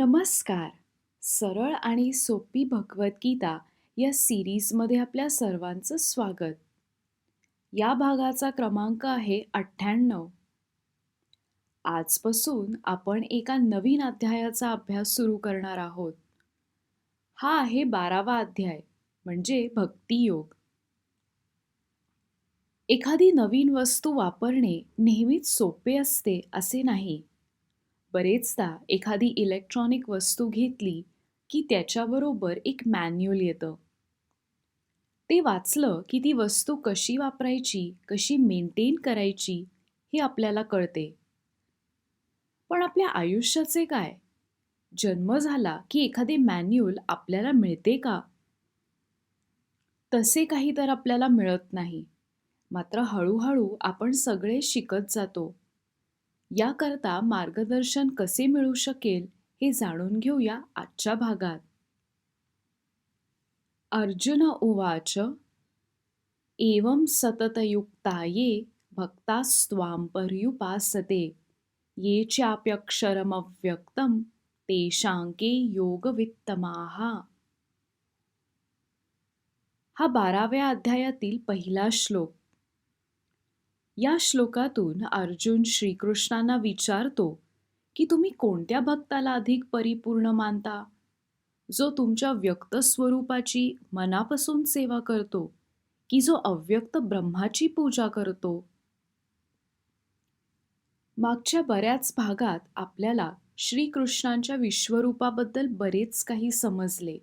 नमस्कार. सरळ आणि सोपी भगवद्गीता या सिरीजमध्ये आपल्या सर्वांचं स्वागत. या भागाचा क्रमांक आहे अठ्ठ्याण्णव. आजपासून आपण एका नवीन अध्यायाचा अभ्यास सुरू करणार आहोत. हा आहे बारावा अध्याय म्हणजे भक्तियोग एखादी नवीन वस्तू वापरणे नेहमीच सोपे असते असे नाही. बरेचदा एखादी इलेक्ट्रॉनिक वस्तू घेतली की त्याच्याबरोबर एक मॅन्युअल येतं. ते वाचलं की ती वस्तू कशी वापरायची कशी मेंटेन करायची हे आपल्याला कळते. पण आपल्या आयुष्याचे काय? जन्म झाला की एखादे मॅन्युअल आपल्याला मिळते का? तसे काही तर आपल्याला मिळत नाही. मात्र हळूहळू आपण सगळे शिकत जातो. याकरता मार्गदर्शन कसे मिळू शकेल हे जाणून घेऊया आजच्या भागात. अर्जुन उवाच एवं सततयुक्ताये भक्तास्त्वां पर्युपासते ये चाप्यक्षरमव्यक्तं तेषांके योगवित्तमाः. हा बाराव्या अध्यायातील पहिला श्लोक. या श्लोकातून अर्जुन श्रीकृष्णांना विचारतो की तुम्ही कोणत्या भक्ताला अधिक परिपूर्ण मानता? जो तुमच्या व्यक्त स्वरूपाची मनापासून सेवा करतो की जो अव्यक्त ब्रह्माची पूजा करतो? मागच्या बऱ्याच भागात आपल्याला श्रीकृष्णांच्या विश्वरूपाबद्दल बरेच काही समजले.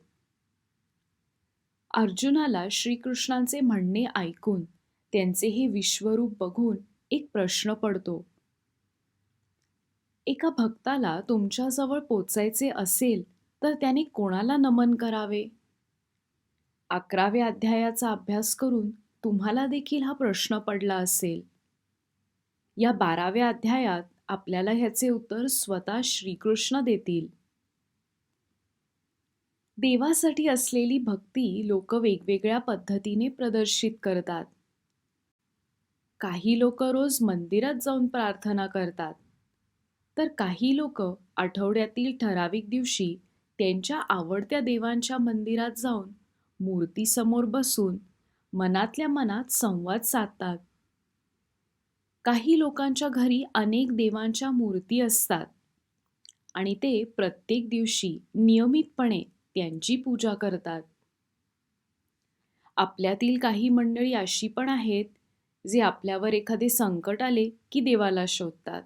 अर्जुनाला श्रीकृष्णांचे म्हणणे ऐकून त्यांचे हे विश्वरूप बघून एक प्रश्न पडतो. एका भक्ताला तुमच्याजवळ पोचायचे असेल तर त्याने कोणाला नमन करावे? अकराव्या अध्यायाचा अभ्यास करून तुम्हाला देखील हा प्रश्न पडला असेल. या बाराव्या अध्यायात आपल्याला ह्याचे उत्तर स्वतः श्रीकृष्ण देतील. देवासाठी असलेली भक्ती लोक वेगवेगळ्या पद्धतीने प्रदर्शित करतात. काही लोक रोज मंदिरात जाऊन प्रार्थना करतात. तर काही लोक आठवड्यातील ठराविक दिवशी त्यांच्या आवडत्या देवांच्या मंदिरात जाऊन मूर्तीसमोर बसून मनातल्या मनात संवाद साधतात. काही लोकांच्या घरी अनेक देवांच्या मूर्ती असतात आणि ते प्रत्येक दिवशी नियमितपणे त्यांची पूजा करतात. आपल्यातील काही मंडळी अशी पण आहेत जे आपल्यावर एखादे संकट आले की देवाला शोधतात.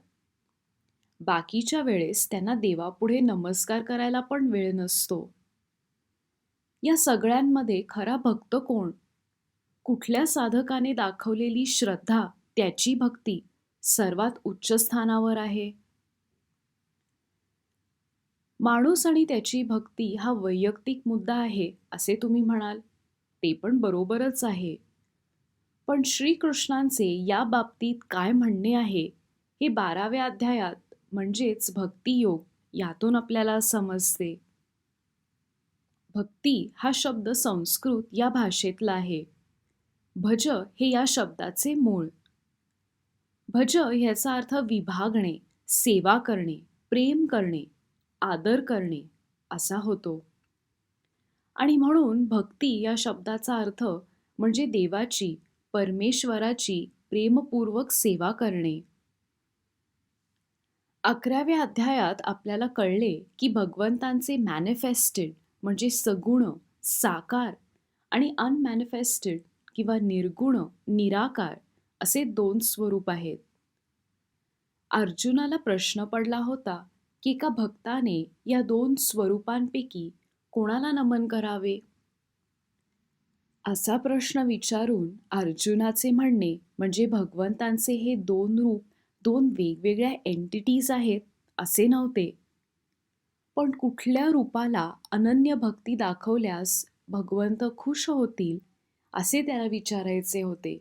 बाकीच्या वेळेस त्यांना देवापुढे नमस्कार करायला पण वेळ नसतो. या सगळ्यांमध्ये खरा भक्त कोण? कुठल्या साधकाने दाखवलेली श्रद्धा त्याची भक्ती सर्वात उच्च स्थानावर आहे? माणूस आणि त्याची भक्ती हा वैयक्तिक मुद्दा आहे असे तुम्ही म्हणाल. ते पण बरोबरच आहे. पण श्रीकृष्णांचे या बाबतीत काय म्हणणे आहे? हे बाराव्या अध्यायात म्हणजेच भक्तियोग यातून आपल्याला समजते. भक्ती हा शब्द संस्कृत या भाषेतला आहे. भज हे या शब्दाचे मूळ. भज ह्याचा अर्थ विभागणे सेवा करणे प्रेम करणे आदर करणे असा होतो. आणि म्हणून भक्ती या शब्दाचा अर्थ म्हणजे देवाची परमेश्वराची प्रेमपूर्वक सेवा करणे. अकराव्या अध्यायात आपल्याला कळले की भगवंतांचे मॅनिफेस्टेड म्हणजे सगुण साकार आणि अनमॅनिफेस्टेड किंवा निर्गुण निराकार असे दोन स्वरूप आहेत. अर्जुनाला प्रश्न पडला होता की एका भक्ताने या दोन स्वरूपांपैकी कोणाला नमन करावे? असा प्रश्न विचारून अर्जुनाचे म्हणणे म्हणजे भगवंतांचे हे दोन रूप दोन वेगवेगळ्या एंटिटीज आहेत असे नव्हते. पण कुठल्या रूपाला अनन्य भक्ती दाखवल्यास भगवंत खुश होतील असे त्याला विचारायचे होते.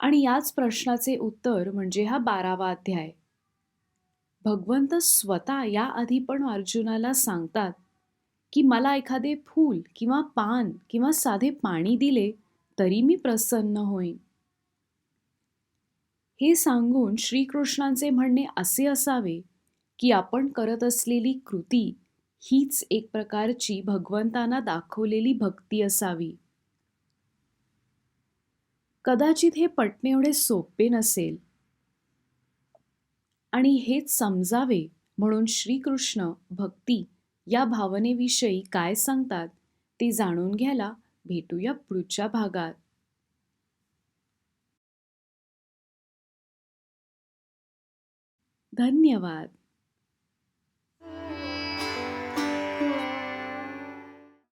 आणि याच प्रश्नाचे उत्तर म्हणजे हा बारावा अध्याय. भगवंत स्वतः याआधी पण अर्जुनाला सांगतात की मला एखादे फूल किंवा पान किंवा साधे पाणी दिले तरी मी प्रसन्न होईन. हे सांगून श्रीकृष्णांचे म्हणणे असे असावे की आपण करत असलेली कृती हीच एक प्रकारची भगवंतांना दाखवलेली भक्ती असावी. कदाचित हे पटणे एवढे सोपे नसेल. आणि हेच समजावे म्हणून श्रीकृष्ण भक्ती या भावनेविषयी काय सांगतात ते जाणून घ्यायला भेटूया पुढच्या भागात. धन्यवाद.